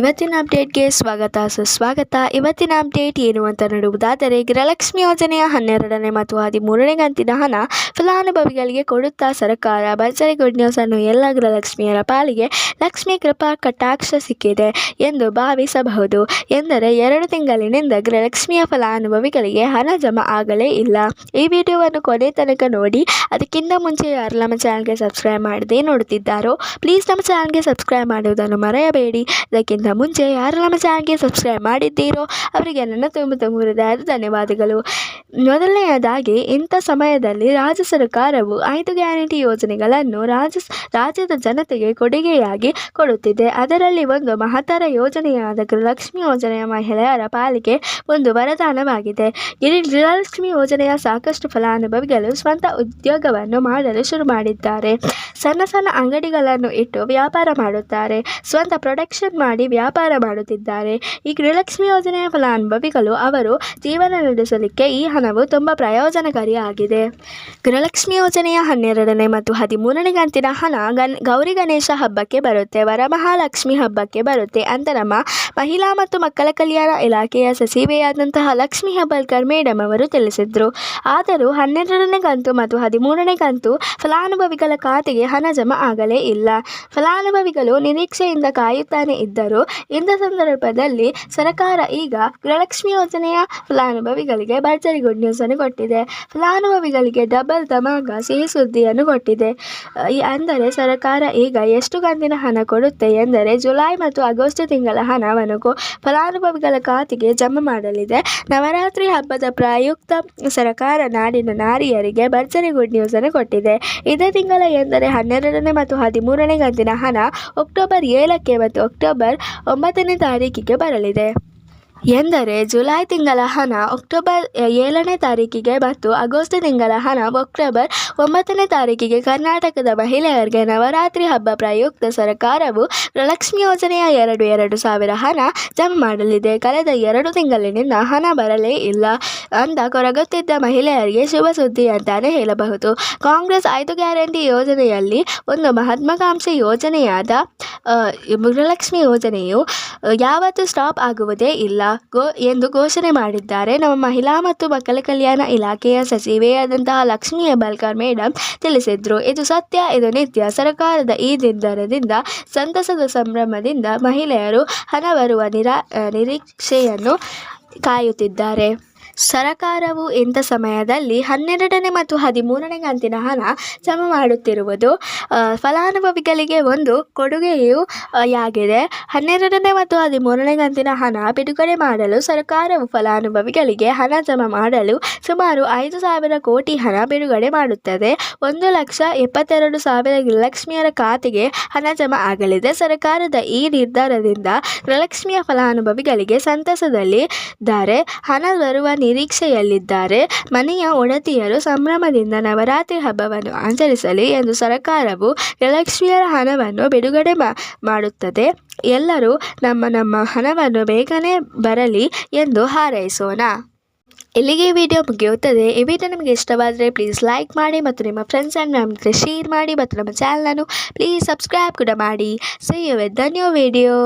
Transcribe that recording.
ಇವತ್ತಿನ ಅಪ್ಡೇಟ್ಗೆ ಸ್ವಾಗತ. ಸುಸ್ವಾಗತ. ಇವತ್ತಿನ ಅಪ್ಡೇಟ್ ಏನು ಅಂತ ನೋಡುವುದಾದರೆ ಗೃಹಲಕ್ಷ್ಮಿ ಯೋಜನೆಯ ಹನ್ನೆರಡನೇ ಮತ್ತು ಹದಿಮೂರನೇ ಕಂತಿನ ಹಣ ಫಲಾನುಭವಿಗಳಿಗೆ ಕೊಡುತ್ತಾ ಸರ್ಕಾರ ಭರ್ಜರಿ ಗುಡ್ ನ್ಯೂಸ್ ಅನ್ನು ಎಲ್ಲ ಗೃಹಲಕ್ಷ್ಮಿಯರ ಪಾಲಿಗೆ ಲಕ್ಷ್ಮೀ ಕೃಪಾ ಕಟಾಕ್ಷ ಸಿಕ್ಕಿದೆ ಎಂದು ಭಾವಿಸಬಹುದು ಎಂದರೆ ಎರಡು ತಿಂಗಳಿನಿಂದ ಗೃಹಲಕ್ಷ್ಮಿಯ ಫಲಾನುಭವಿಗಳಿಗೆ ಹಣ ಜಮಾ ಆಗಲೇ ಇಲ್ಲ. ಈ ವಿಡಿಯೋವನ್ನು ಕೊನೆ ತನಕ ನೋಡಿ, ಅದಕ್ಕಿಂತ ಮುಂಚೆ ಯಾರು ನಮ್ಮ ಚಾನಲ್ಗೆ ಸಬ್ಸ್ಕ್ರೈಬ್ ಮಾಡದೆ ನೋಡುತ್ತಿದ್ದಾರೋ, ಪ್ಲೀಸ್ ನಮ್ಮ ಚಾನಲ್ಗೆ ಸಬ್ಸ್ಕ್ರೈಬ್ ಮಾಡುವುದನ್ನು ಮರೆಯಬೇಡಿ. ಅದಕ್ಕಿಂತ ಮುಂಚೆ ಯಾರು ನಮ್ಮ ಚಾನಲ್ಗೆ ಸಬ್ಸ್ಕ್ರೈಬ್ ಮಾಡಿದ್ದೀರೋ ಅವರಿಗೆ ನನ್ನ ತುಂಬ ತುಂಬ ಹೃದಯದ ಧನ್ಯವಾದಗಳು. ಮೊದಲನೆಯದಾಗಿ, ಇಂಥ ಸಮಯದಲ್ಲಿ ರಾಜ್ಯ ಸರ್ಕಾರವು ಐದು ಗ್ಯಾರಂಟಿ ಯೋಜನೆಗಳನ್ನು ರಾಜ್ಯ ರಾಜ್ಯದ ಜನತೆಗೆ ಕೊಡುಗೆಯಾಗಿ ಕೊಡುತ್ತಿದೆ. ಅದರಲ್ಲಿ ಒಂದು ಮಹತ್ತರ ಯೋಜನೆಯಾದ ಗೃಹಲಕ್ಷ್ಮಿ ಯೋಜನೆಯ ಮಹಿಳೆಯರ ಪಾಲಿಗೆ ಒಂದು ವರದಾನವಾಗಿದೆ. ಇಲ್ಲಿ ಗೃಹಲಕ್ಷ್ಮಿ ಯೋಜನೆಯ ಸಾಕಷ್ಟು ಫಲಾನುಭವಿಗಳು ಸ್ವಂತ ಉದ್ಯೋಗವನ್ನು ಮಾಡಲು ಶುರು ಮಾಡಿದ್ದಾರೆ. ಸಣ್ಣ ಸಣ್ಣ ಅಂಗಡಿಗಳನ್ನು ಇಟ್ಟು ವ್ಯಾಪಾರ ಮಾಡುತ್ತಾರೆ. ಸ್ವಂತ ಪ್ರೊಡಕ್ಷನ್ ಮಾಡಿ ವ್ಯಾಪಾರ ಮಾಡುತ್ತಿದ್ದಾರೆ. ಈ ಗೃಹಲಕ್ಷ್ಮಿ ಯೋಜನೆಯ ಫಲಾನುಭವಿಗಳು ಅವರು ಜೀವನ ನಡೆಸಲಿಕ್ಕೆ ಈ ಹಣವು ತುಂಬ ಪ್ರಯೋಜನಕಾರಿಯಾಗಿದೆ. ಗೃಹಲಕ್ಷ್ಮಿ ಯೋಜನೆಯ ಹನ್ನೆರಡನೇ ಮತ್ತು ಹದಿಮೂರನೇ ಕಂತಿನ ಹಣ ಗನ್, ಗೌರಿ ಗಣೇಶ ಹಬ್ಬಕ್ಕೆ ಬರುತ್ತೆ. ವರಮಹಾಲಕ್ಷ್ಮಿ ಹಬ್ಬಕ್ಕೆ ಬರುತ್ತೆ. ಅಂತ ನಮ್ಮ ಮಹಿಳಾ ಮತ್ತು ಮಕ್ಕಳ ಕಲ್ಯಾಣ ಇಲಾಖೆಯ ಸಚಿವೆಯಾದಂತಹ ಲಕ್ಷ್ಮಿ ಹಬ್ಬಲ್ಕರ್ ಮೇಡಮ್ ಅವರು ತಿಳಿಸಿದರು. ಆದರೂ ಹನ್ನೆರಡನೇ ಕಂತು ಮತ್ತು ಹದಿಮೂರನೇ ಕಂತು ಫಲಾನುಭವಿಗಳ ಖಾತೆಗೆ ಹಣ ಜಮಾ ಆಗಲೇ ಇಲ್ಲ. ಫಲಾನುಭವಿಗಳು ನಿರೀಕ್ಷೆಯಿಂದ ಕಾಯುತ್ತಾನೆ ಇದ್ದರು ಇಂಥ ಸಂದರ್ಭದಲ್ಲಿ ಸರ್ಕಾರ ಈಗ ಗೃಹಲಕ್ಷ್ಮಿ ಯೋಜನೆಯ ಫಲಾನುಭವಿಗಳಿಗೆ ಭರ್ಜರಿ ಗುಡ್ ನ್ಯೂಸನ್ನು ಕೊಟ್ಟಿದೆ. ಫಲಾನುಭವಿಗಳಿಗೆ ಡಬಲ್ ಧಮಾಕ ಸಿಹಿ ಸುದ್ದಿಯನ್ನು ಕೊಟ್ಟಿದೆ. ಅಂದರೆ ಸರ್ಕಾರ ಈಗ ಎಷ್ಟು ಕಂತಿನ ಹಣ ಕೊಡುತ್ತೆ ಎಂದರೆ ಜುಲೈ ಮತ್ತು ಆಗಸ್ಟ್ ತಿಂಗಳ ಹಣವನ್ನು ಫಲಾನುಭವಿಗಳ ಖಾತೆಗೆ ಜಮಾ ಮಾಡಲಿದೆ. ನವರಾತ್ರಿ ಹಬ್ಬದ ಪ್ರಯುಕ್ತ ಸರ್ಕಾರ ನಾಡಿನ ನಾರಿಯರಿಗೆ ಭರ್ಜರಿ ಗುಡ್ ನ್ಯೂಸನ್ನು ಕೊಟ್ಟಿದೆ. ಇದೇ ತಿಂಗಳ ಎಂದರೆ ಹನ್ನೆರಡನೇ ಮತ್ತು ಹದಿಮೂರನೇ ಕಂತಿನ ಹಣ ಅಕ್ಟೋಬರ್ ಏಳಕ್ಕೆ ಮತ್ತು ಅಕ್ಟೋಬರ್ ಒಂಬತ್ತನೇ ತಾರೀಕಿಗೆ ಬರಲಿದೆ. ಎಂದರೆ ಜುಲೈ ತಿಂಗಳ ಹಣ ಅಕ್ಟೋಬರ್ ಏಳನೇ ತಾರೀಕಿಗೆ ಮತ್ತು ಆಗಸ್ಟ್ ತಿಂಗಳ ಹಣ ಅಕ್ಟೋಬರ್ ಒಂಬತ್ತನೇ ತಾರೀಕಿಗೆ ಕರ್ನಾಟಕದ ಮಹಿಳೆಯರಿಗೆ ನವರಾತ್ರಿ ಹಬ್ಬ ಪ್ರಯುಕ್ತ ಸರ್ಕಾರವು ಗೃಹಲಕ್ಷ್ಮಿ ಯೋಜನೆಯ ಎರಡು ಎರಡು ಸಾವಿರ ಹಣ ಜಮಾ ಮಾಡಲಿದೆ. ಕಳೆದ ಎರಡು ತಿಂಗಳಿನಿಂದ ಹಣ ಬರಲೇ ಇಲ್ಲ ಅಂತ ಕೊರಗುತ್ತಿದ್ದ ಮಹಿಳೆಯರಿಗೆ ಶುಭ ಸುದ್ದಿ ಅಂತಾನೆ ಹೇಳಬಹುದು. ಕಾಂಗ್ರೆಸ್ ಐದು ಗ್ಯಾರಂಟಿ ಯೋಜನೆಯಲ್ಲಿ ಒಂದು ಮಹಾತ್ಮಾಕಾಂಕ್ಷಿ ಯೋಜನೆಯಾದ ಗೃಹಲಕ್ಷ್ಮಿ ಯೋಜನೆಯು ಯಾವತ್ತೂ ಸ್ಟಾಪ್ ಆಗುವುದೇ ಇಲ್ಲ. ಗೋ, ಎಂದು ಘೋಷಣೆ ಮಾಡಿದ್ದಾರೆ. ನಮ್ಮ ಮಹಿಳಾ ಮತ್ತು ಮಕ್ಕಳ ಕಲ್ಯಾಣ ಇಲಾಖೆಯ ಸಚಿವೆಯಾದಂತಹ ಲಕ್ಷ್ಮೀ ಹೆಬ್ಬಾಳ್ಕರ್ ಮೇಡಮ್ ತಿಳಿಸಿದರು. ಇದು ಸತ್ಯ, ಇದು ನಿತ್ಯ. ಸರ್ಕಾರದ ಈ ನಿರ್ಧಾರದಿಂದ, ಸಂತಸದ ಸಂಭ್ರಮದಿಂದ ಮಹಿಳೆಯರು ಹಣ ಬರುವ ನಿರಾ ನಿರೀಕ್ಷೆಯನ್ನು ಕಾಯುತ್ತಿದ್ದಾರೆ. ಸರಕಾರವು ಇಂಥ ಸಮಯದಲ್ಲಿ ಹನ್ನೆರಡನೇ ಮತ್ತು ಹದಿಮೂರನೇ ಕಂತಿನ ಹಣ ಜಮಾ ಮಾಡುತ್ತಿರುವುದು ಫಲಾನುಭವಿಗಳಿಗೆ ಒಂದು ಕೊಡುಗೆಯು ಯಾಗಿದೆ. ಹನ್ನೆರಡನೇ ಮತ್ತು ಹದಿಮೂರನೇ ಕಂತಿನ ಹಣ ಬಿಡುಗಡೆ ಮಾಡಲು ಸರ್ಕಾರವು ಫಲಾನುಭವಿಗಳಿಗೆ ಹಣ ಜಮಾ ಮಾಡಲು ಸುಮಾರು ಐದು ಸಾವಿರ ಕೋಟಿ ಹಣ ಬಿಡುಗಡೆ ಮಾಡುತ್ತದೆ. ಒಂದು ಲಕ್ಷ ಎಪ್ಪತ್ತೆರಡು ಸಾವಿರ ಗೃಹಲಕ್ಷ್ಮಿಯರ ಖಾತೆಗೆ ಹಣ ಜಮಾ ಆಗಲಿದೆ. ಸರ್ಕಾರದ ಈ ನಿರ್ಧಾರದಿಂದ ಗೃಹಲಕ್ಷ್ಮಿಯ ಫಲಾನುಭವಿಗಳಿಗೆ ಸಂತಸದಲ್ಲಿ ದ್ದಾರೆ ಹಣ ಬರುವ ನಿರೀಕ್ಷೆಯಲ್ಲಿದ್ದಾರೆ. ಮನೆಯ ಒಡತಿಯರು ಸಂಭ್ರಮದಿಂದ ನವರಾತ್ರಿ ಹಬ್ಬವನ್ನು ಆಚರಿಸಲಿ ಎಂದು ಸರ್ಕಾರವು ಗೃಹಲಕ್ಷ್ಮಿಯರ ಹಣವನ್ನು ಬಿಡುಗಡೆ ಮಾಡುತ್ತದೆ. ಎಲ್ಲರೂ ನಮ್ಮ ನಮ್ಮ ಹಣವನ್ನು ಬೇಗನೆ ಬರಲಿ ಎಂದು ಹಾರೈಸೋಣ. ಇಲ್ಲಿಗೆ ವಿಡಿಯೋ ಮುಗಿಯುತ್ತದೆ. ಈ ವಿಡಿಯೋ ನಿಮಗೆ ಇಷ್ಟವಾದರೆ ಪ್ಲೀಸ್ ಲೈಕ್ ಮಾಡಿ ಮತ್ತು ನಿಮ್ಮ ಫ್ರೆಂಡ್ಸ್ ಆ್ಯಂಡ್ ಫ್ಯಾಮಿಲಿ ಶೇರ್ ಮಾಡಿ ಮತ್ತು ನಮ್ಮ ಚಾನಲನ್ನು ಪ್ಲೀಸ್ ಸಬ್ಸ್ಕ್ರೈಬ್ ಕೂಡ ಮಾಡಿ. See you with the new video